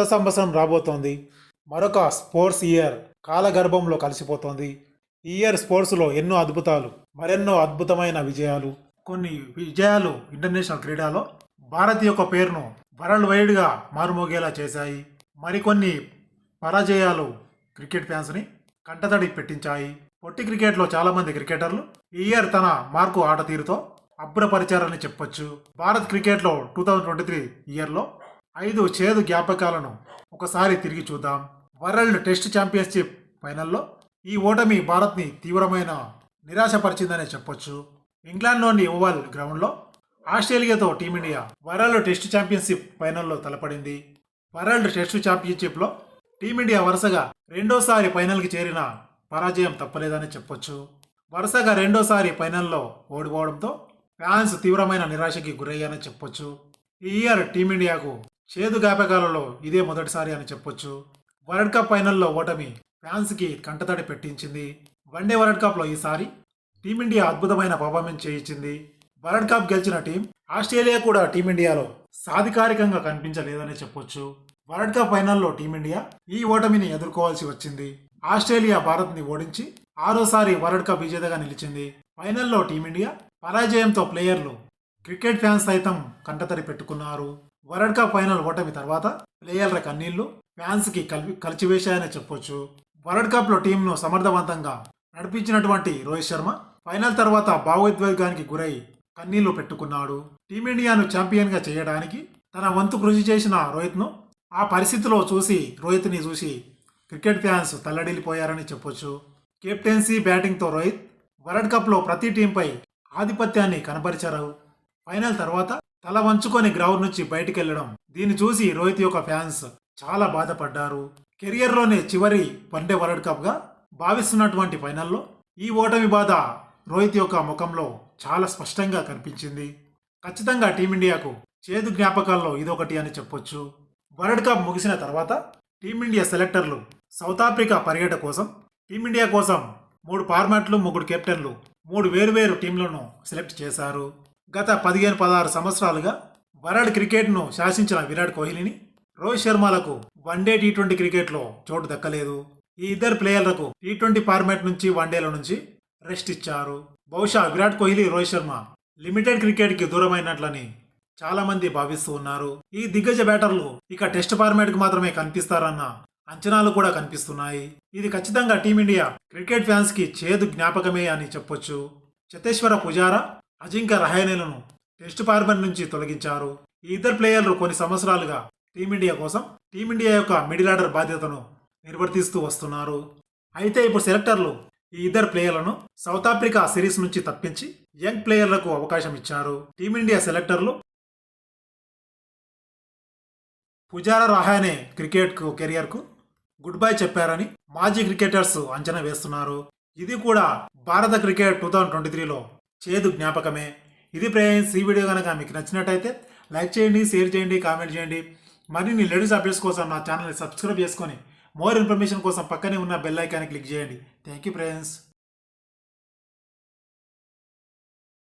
కొత్త సంవత్సరం రాబోతోంది. మరొక స్పోర్ట్స్ ఇయర్ కాలగర్భంలో కలిసిపోతోంది. ఈ ఇయర్ స్పోర్ట్స్లో ఎన్నో అద్భుతాలు మరెన్నో అద్భుతమైన విజయాలు. కొన్ని విజయాలు ఇంటర్నేషనల్ క్రీడాలో భారత్ యొక్క పేరును వరల్డ్ వైడ్గా మారుమోగేలా చేశాయి. మరికొన్ని పరాజయాలు క్రికెట్ ఫ్యాన్స్ని కంటతడి పెట్టించాయి. పొట్టి క్రికెట్లో చాలామంది క్రికెటర్లు ఈ ఇయర్ తన మార్కు ఆట తీరుతో అబ్బురపరిచారని చెప్పొచ్చు. భారత్ క్రికెట్లో టూ థౌజండ్ ట్వంటీ త్రీ ఇయర్లో ఐదు చేదు జ్ఞాపకాలను ఒకసారి తిరిగి చూద్దాం. వరల్డ్ టెస్ట్ ఛాంపియన్షిప్ ఫైనల్లో ఈ ఓటమి భారత్ని తీవ్రమైన నిరాశపరిచిందనే చెప్పొచ్చు. ఇంగ్లాండ్లోని ఓవల్ గ్రౌండ్లో ఆస్ట్రేలియాతో Team India world test championship ఫైనల్లో తలపడింది. వరల్డ్ టెస్ట్ ఛాంపియన్షిప్లో టీమిండియా వరుసగా రెండోసారి ఫైనల్కి చేరిన పరాజయం తప్పలేదని చెప్పొచ్చు. వరుసగా రెండోసారి ఫైనల్లో ఓడిపోవడంతో ఫ్యాన్స్ తీవ్రమైన నిరాశకి గురయ్యారని చెప్పొచ్చు. ఈ ఇయర్ టీమిండియాకు చేదు జ్ఞాపకాలలో ఇదే మొదటిసారి అని చెప్పొచ్చు. వరల్డ్ కప్ ఫైనల్లో ఓటమి ఫ్యాన్స్కి కంటతడి పెట్టించింది. వన్డే వరల్డ్ కప్లో ఈసారి టీమిండియా అద్భుతమైన పర్ఫార్మెన్స్ చేయించింది. వరల్డ్ కప్ గెలిచిన టీం ఆస్ట్రేలియా కూడా టీమిండియాలో సాధికారికంగా కనిపించలేదని చెప్పొచ్చు. వరల్డ్ కప్ ఫైనల్లో టీమిండియా ఈ ఓటమిని ఎదుర్కోవాల్సి వచ్చింది. ఆస్ట్రేలియా భారత్ని ఓడించి ఆరోసారి వరల్డ్ కప్ విజేతగా నిలిచింది. ఫైనల్లో టీమిండియా పరాజయంతో ప్లేయర్లు క్రికెట్ ఫ్యాన్స్ సైతం కంటతడి పెట్టుకున్నారు. వరల్డ్ కప్ ఫైనల్ ఓటమి తర్వాత ప్లేయర్ల కన్నీళ్ళు ఫ్యాన్స్కి కలిపి కలిచివేశాయని చెప్పొచ్చు. వరల్డ్ కప్లో టీంను సమర్థవంతంగా నడిపించినటువంటి రోహిత్ శర్మ ఫైనల్ తర్వాత భావోద్వేగానికి గురై కన్నీళ్ళు పెట్టుకున్నాడు. టీమిండియాను ఛాంపియన్గా చేయడానికి తన వంతు కృషి చేసిన రోహిత్ను ఆ పరిస్థితిలో చూసి రోహిత్ని చూసి క్రికెట్ ఫ్యాన్స్ తల్లడిల్లిపోయారని చెప్పొచ్చు. కెప్టెన్సీ బ్యాటింగ్తో రోహిత్ వరల్డ్ కప్లో ప్రతి టీంపై ఆధిపత్యాన్ని కనబరిచారు ఫైనల్ తర్వాత తల వంచుకొని గ్రౌండ్ నుంచి బయటికి వెళ్ళడం దీన్ని చూసి రోహిత్ యొక్క ఫ్యాన్స్ చాలా బాధపడ్డారు. కెరియర్లోనే చివరి వన్డే వరల్డ్ కప్గా భావిస్తున్నటువంటి ఫైనల్లో ఈ ఓటమి బాధ రోహిత్ యొక్క ముఖంలో చాలా స్పష్టంగా కనిపించింది. ఖచ్చితంగా టీమిండియాకు చేదు జ్ఞాపకాల్లో ఇదొకటి అని చెప్పొచ్చు. వరల్డ్ కప్ ముగిసిన తర్వాత టీమిండియా సెలెక్టర్లు సౌత్ ఆఫ్రికా పర్యటన కోసం టీమిండియా కోసం మూడు ఫార్మాట్లు ముగ్గురు కెప్టెన్లు మూడు వేరువేరు టీంలను సెలెక్ట్ చేశారు. గత పదిహేను పదహారు సంవత్సరాలుగా వరల్డ్ క్రికెట్ను శాసించిన విరాట్ కోహ్లీని రోహిత్ శర్మలకు వన్డే టీ ట్వంటీ క్రికెట్లో చోటు దక్కలేదు. ఈ ఇద్దరు ప్లేయర్లకు టీ ట్వంటీ ఫార్మాట్ నుంచి వన్డేల నుంచి రెస్ట్ ఇచ్చారు. బహుశా విరాట్ కోహ్లీ రోహిత్ శర్మ లిమిటెడ్ క్రికెట్కి దూరమైనట్లని చాలామంది భావిస్తూ ఉన్నారు. ఈ దిగ్గజ బ్యాటర్లు ఇక టెస్ట్ ఫార్మాట్కి మాత్రమే కనిపిస్తారన్న అంచనాలు కూడా కనిపిస్తున్నాయి. ఇది ఖచ్చితంగా టీమిండియా క్రికెట్ ఫ్యాన్స్కి చేదు జ్ఞాపకమే అని చెప్పొచ్చు. చతేశ్వర పుజారా అజింక్య రహానేలను టెస్ట్ ఫార్మాట్ నుంచి తొలగించారు. ఈ ఇద్దరు ప్లేయర్లు కొన్ని సంవత్సరాలుగా టీమిండియా కోసం టీమిండియా యొక్క మిడిల్ ఆర్డర్ బాధ్యతను నిర్వర్తిస్తూ వస్తున్నారు. అయితే ఇప్పుడు సెలెక్టర్లు ఈ ఇద్దరు ప్లేయర్లను సౌత్ ఆఫ్రికా సిరీస్ నుంచి తప్పించి యంగ్ ప్లేయర్లకు అవకాశం ఇచ్చారు. టీమిండియా సెలెక్టర్లు పుజారా రహానే క్రికెట్కు కెరియర్కు గుడ్ బై చెప్పారని మాజీ క్రికెటర్స్ అంచనా వేస్తున్నారు. ఇది కూడా భారత క్రికెట్ టూ థౌజండ్ ట్వంటీ త్రీలో చేదు జ్ఞాపకమే. ఇది ఫ్రెండ్స్ ఈ వీడియో కనుక మీకు నచ్చినట్టయితే లైక్ చేయండి షేర్ చేయండి కామెంట్ చేయండి. మరిన్ని లేడీస్ అప్డేట్స్ కోసం నా ఛానల్ని సబ్స్క్రైబ్ చేసుకొని మోర్ ఇన్ఫర్మేషన్ కోసం పక్కనే ఉన్న బెల్ ఐకాన్ని క్లిక్ చేయండి. Thank you friends